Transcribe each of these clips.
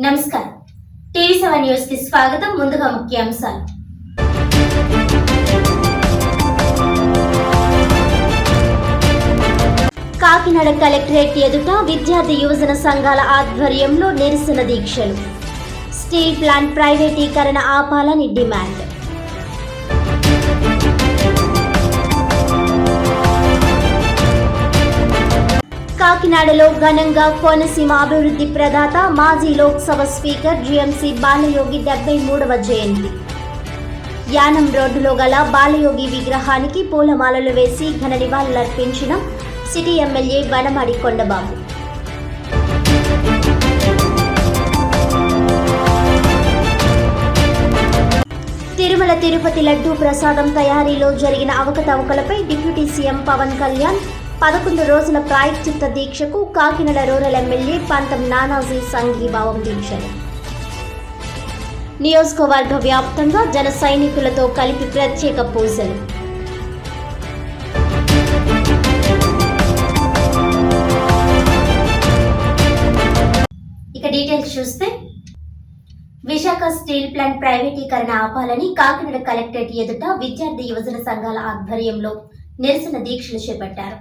నమస్కారం. TV seven న్యూస్కి స్వాగతం. ముందుగా ముఖ్యాంశాలు. కాకినాడ కలెక్టరేట్ ఎదుట విద్యార్థి యువజన సంఘాల ఆధ్వర్యంలో నిరసన దీక్షలు. స్టీల్ ప్లాంట్ ప్రైవేటీకరణ ఆపాలని డిమాండ్. కాకినాడలో ఘనంగా కోనసీమ అభివృద్ధి ప్రదాత మాజీ లోక్సభ స్పీకర్ జిఎంసి బాలయోగి డెబ్బై మూడవ జయంతి. యానం రోడ్డులో గల బాలయోగి విగ్రహానికి పూలమాలలు వేసి ఘన నివాళులర్పించిన సిటీ ఎమ్మెల్యే వనమాడి కొండబాబు. తిరుమల తిరుపతి లడ్డూ ప్రసాదం తయారీలో జరిగిన అవకతవకలపై డిప్యూటీ సీఎం పవన్ కళ్యాణ్ పదకొండు రోజుల ప్రాయశ్చిత్త దీక్షకు కాకినాడ రూరల్ ఎమ్మెల్యే పంతం నానాజీ సంఘీభావం దీక్షలు. నియోజకవర్గ వ్యాప్తంగా జన సైనికులతో కలిపి ప్రత్యేక పూజలు. ఇక డీటెయిల్స్ చూస్తే విశాఖ స్టీల్ ప్లాంట్ ప్రైవేటీకరణ ఆపాలని కాకినాడ కలెక్టరేట్ ఎదుట విద్యార్థి యువజన సంఘాల ఆధ్వర్యంలో నిరసన దీక్షలు చేపట్టారు.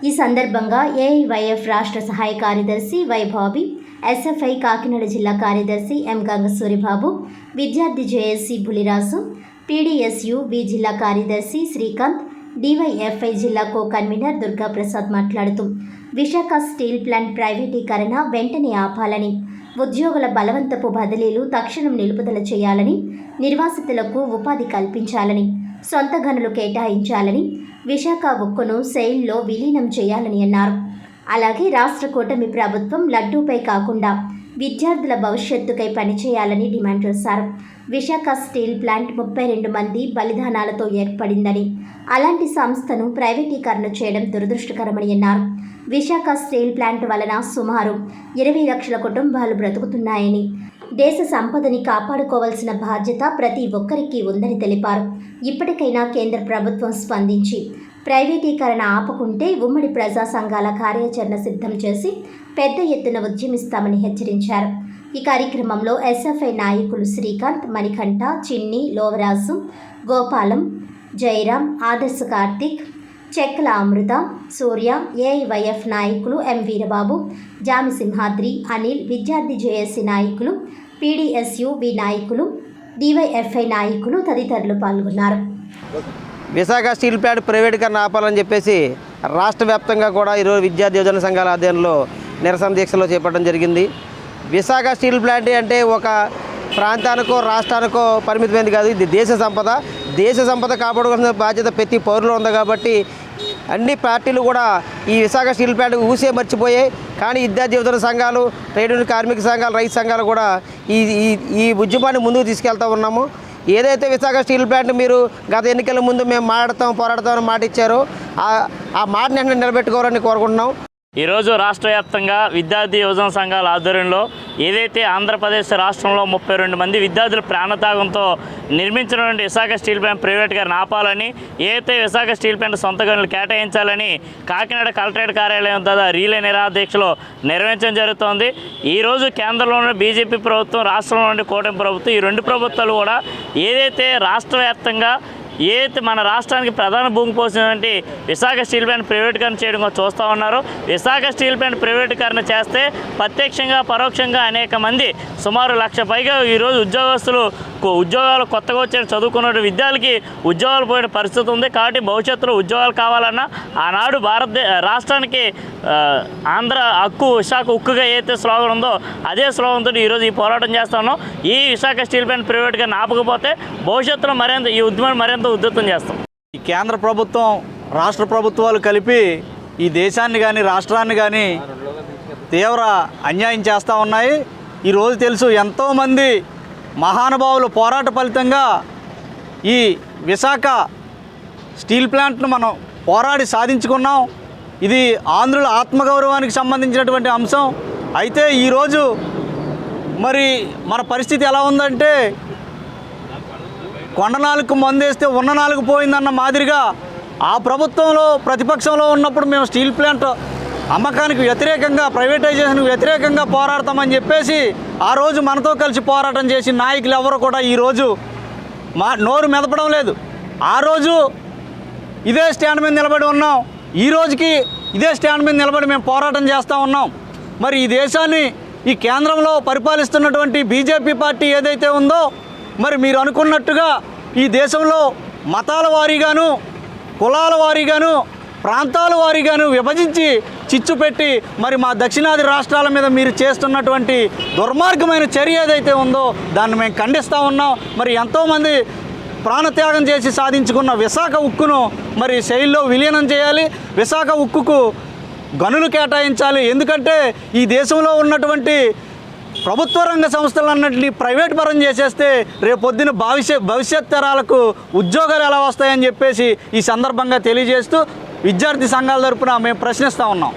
ఈ సందర్భంగా ఏఐవైఎఫ్ రాష్ట్ర సహాయ కార్యదర్శి వైభాబి ఎస్ఎఫ్ఐ కాకినాడ జిల్లా కార్యదర్శి ఎం గంగసూరిబాబు విద్యార్థి జేఎస్సి బులిరాజు పీడీఎస్యు వి జిల్లా కార్యదర్శి శ్రీకాంత్ డివైఎఫ్ఐ జిల్లా కో కన్వీనర్ దుర్గాప్రసాద్ మాట్లాడుతూ విశాఖ స్టీల్ ప్లాంట్ ప్రైవేటీకరణ వెంటనే ఆపాలని ఉద్యోగుల బలవంతపు బదిలీలు తక్షణం నిలుపుదల చేయాలని నిర్వాసితులకు ఉపాధి కల్పించాలని సొంత గనులు కేటాయించాలని విశాఖ ఉక్కును సెయిల్లో విలీనం చేయాలని అన్నారు. అలాగే రాష్ట్ర కూటమి ప్రభుత్వం లడ్డూపై కాకుండా విద్యార్థుల భవిష్యత్తుకై పనిచేయాలని డిమాండ్ చేశారు. విశాఖ స్టీల్ ప్లాంట్ ముప్పై రెండు మంది బలిదానాలతో ఏర్పడిందని అలాంటి సంస్థను ప్రైవేటీకరణ చేయడం దురదృష్టకరమని అన్నారు. విశాఖ స్టీల్ ప్లాంట్ వలన సుమారు ఇరవై లక్షల కుటుంబాలు బ్రతుకుతున్నాయని దేశ సంపదని కాపాడుకోవాల్సిన బాధ్యత ప్రతి ఒక్కరికి ఉందని తెలిపారు. ఇప్పటికైనా కేంద్ర ప్రభుత్వం స్పందించి ప్రైవేటీకరణ ఆపకుంటే ఉమ్మడి ప్రజా సంఘాల కార్యాచరణ సిద్ధం చేసి పెద్ద ఎత్తున ఉద్యమిస్తామని హెచ్చరించారు. ఈ కార్యక్రమంలో ఎస్ఎఫ్ఐ నాయకులు శ్రీకాంత్ మణికంఠ చిన్ని లోవరాజు గోపాలం జయరాం ఆదర్శ కార్తిక్ చెక్కల అమృత సూర్య ఏఐవైఎఫ్ నాయకులు ఎం వీరబాబు జామి సింహాద్రి అనిల్ విద్యార్థి జేఏసీ నాయకులు పీడీఎస్యు బి నాయకులు డివైఎఫ్ఐ నాయకులు తదితరులు పాల్గొన్నారు. విశాఖ స్టీల్ ప్లాంట్ ప్రైవేటీకరణ ఆపాలని చెప్పేసి రాష్ట్ర వ్యాప్తంగా కూడా ఈరోజు విద్యార్థి యోజన సంఘాల ఆధ్వర్యంలో నిరసన దీక్షలో చేపట్టడం జరిగింది. విశాఖ స్టీల్ ప్లాంట్ అంటే ఒక ప్రాంతానికో రాష్ట్రానికో పరిమితమైనది కాదు. ఇది దేశ సంపద. దేశ సంపద కాపాడుకోవాల్సిన బాధ్యత ప్రతి పౌరులు ఉంది కాబట్టి అన్ని పార్టీలు కూడా ఈ విశాఖ స్టీల్ ప్లాంట్ ఊసే మర్చిపోయాయి. కానీ విద్యార్థి దీవతల సంఘాలు ట్రేడ్ యూనియన్ కార్మిక సంఘాలు రైతు సంఘాలు కూడా ఈ ఈ ఈ ఉద్యమాన్ని ముందుకు తీసుకెళ్తూ ఉన్నాము. ఏదైతే విశాఖ స్టీల్ ప్లాంట్ మీరు గత ఎన్నికల ముందు మేము మాట్లాడతాం పోరాడతామని మాట ఇచ్చారో ఆ- మాటని నిలబెట్టుకోవాలని కోరుకుంటున్నాం. ఈరోజు రాష్ట్ర వ్యాప్తంగా విద్యార్థి యువజన సంఘాల ఆధ్వర్యంలో ఏదైతే ఆంధ్రప్రదేశ్ రాష్ట్రంలో ముప్పై రెండు మంది విద్యార్థుల ప్రాణత్యాగంతో నిర్మించినటువంటి విశాఖ స్టీల్ ప్లాంట్ ప్రైవేట్ గారిని ఆపాలని ఏదైతే విశాఖ స్టీల్ ప్లాంట్ సొంత గనులు కేటాయించాలని కాకినాడ కలెక్టరేట్ కార్యాలయం ద్వారా రీలే నిరాదీక్షలో నిర్వహించడం జరుగుతోంది. ఈరోజు కేంద్రంలోని బీజేపీ ప్రభుత్వం రాష్ట్రంలోని కూటమి ప్రభుత్వం ఈ రెండు ప్రభుత్వాలు కూడా ఏదైతే రాష్ట్ర వ్యాప్తంగా ఏ మన రాష్ట్రానికి ప్రధాన భూమి పోసినటువంటి విశాఖ స్టీల్ ప్లాంట్ ప్రైవేటీకరణ చేయడం చూస్తూ ఉన్నారు విశాఖ స్టీల్ ప్లాంట్ ప్రైవేటీకరణ చేస్తే ప్రత్యక్షంగా పరోక్షంగా అనేక మంది సుమారు లక్ష పైగా ఈరోజు ఉద్యోగస్తులు ఉద్యోగాలు కొత్తగా వచ్చిన చదువుకున్న విద్యార్థులకి ఉద్యోగాలు పోయిన పరిస్థితి ఉంది కాబట్టి భవిష్యత్తులో ఉద్యోగాలు కావాలన్నా ఆనాడు భారతదే రాష్ట్రానికి ఆంధ్ర హక్కు విశాఖ ఉక్కుగా ఏదైతే స్లోగన్ ఉందో అదే స్లోగన్తో ఈరోజు ఈ పోరాటం చేస్తా ఉన్నాం. ఈ విశాఖ స్టీల్ ప్లాంట్ ప్రైవేట్గా నాపకపోతే భవిష్యత్తులో మరింత ఈ ఉద్యమం మరింత ఉధృతం చేస్తాం. ఈ కేంద్ర ప్రభుత్వం రాష్ట్ర ప్రభుత్వాలు కలిపి ఈ దేశాన్ని కానీ రాష్ట్రాన్ని కానీ తీవ్ర అన్యాయం చేస్తూ ఉన్నాయి. ఈరోజు తెలుసు ఎంతోమంది మహానుభావులు పోరాట ఫలితంగా ఈ విశాఖ స్టీల్ ప్లాంట్ను మనం పోరాడి సాధించుకున్నాం. ఇది ఆంధ్రుల ఆత్మగౌరవానికి సంబంధించినటువంటి అంశం. అయితే ఈరోజు మరి మన పరిస్థితి ఎలా ఉందంటే కొండ నాలుగు మందేస్తే ఉన్న నాలుగు పోయిందన్న మాదిరిగా ఆ ప్రభుత్వంలో ప్రతిపక్షంలో ఉన్నప్పుడు మేము స్టీల్ ప్లాంట్ అమ్మకానికి వ్యతిరేకంగా ప్రైవేటైజేషన్కి వ్యతిరేకంగా పోరాడతామని చెప్పేసి ఆ రోజు మనతో కలిసి పోరాటం చేసిన నాయకులు ఎవరు కూడా ఈరోజు మా నోరు మెదపడం లేదు. ఆ రోజు ఇదే స్టాండ్ మీద నిలబడి ఉన్నాం. ఈ రోజుకి ఇదే స్టాండ్ మీద నిలబడి మేము పోరాటం చేస్తూ ఉన్నాం. మరి ఈ దేశాన్ని ఈ కేంద్రంలో పరిపాలిస్తున్నటువంటి బీజేపీ పార్టీ ఏదైతే ఉందో మరి మీరు అనుకున్నట్టుగా ఈ దేశంలో మతాల వారీగాను కులాల వారీగాను ప్రాంతాల వారీగాను విభజించి చిచ్చు పెట్టి మరి మా దక్షిణాది రాష్ట్రాల మీద మీరు చేస్తున్నటువంటి దుర్మార్గమైన చర్య ఏదైతే ఉందో దాన్ని మేము ఖండిస్తూ ఉన్నాం. మరి ఎంతోమంది ప్రాణత్యాగం చేసి సాధించుకున్న విశాఖ ఉక్కును మరి శైలిలో విలీనం చేయాలి. విశాఖ ఉక్కుకు గనులు కేటాయించాలి. ఎందుకంటే ఈ దేశంలో ఉన్నటువంటి ప్రభుత్వ రంగ సంస్థలన్నింటినీ ప్రైవేట్ పరం చేసేస్తే రేపొద్దున భవిష్యత్ భవిష్యత్ తరాలకు ఉద్యోగాలు ఎలా వస్తాయని చెప్పేసి ఈ సందర్భంగా తెలియజేస్తూ విద్యార్థి సంఘాల తరపున మేము ప్రశ్నిస్తూ ఉన్నాం.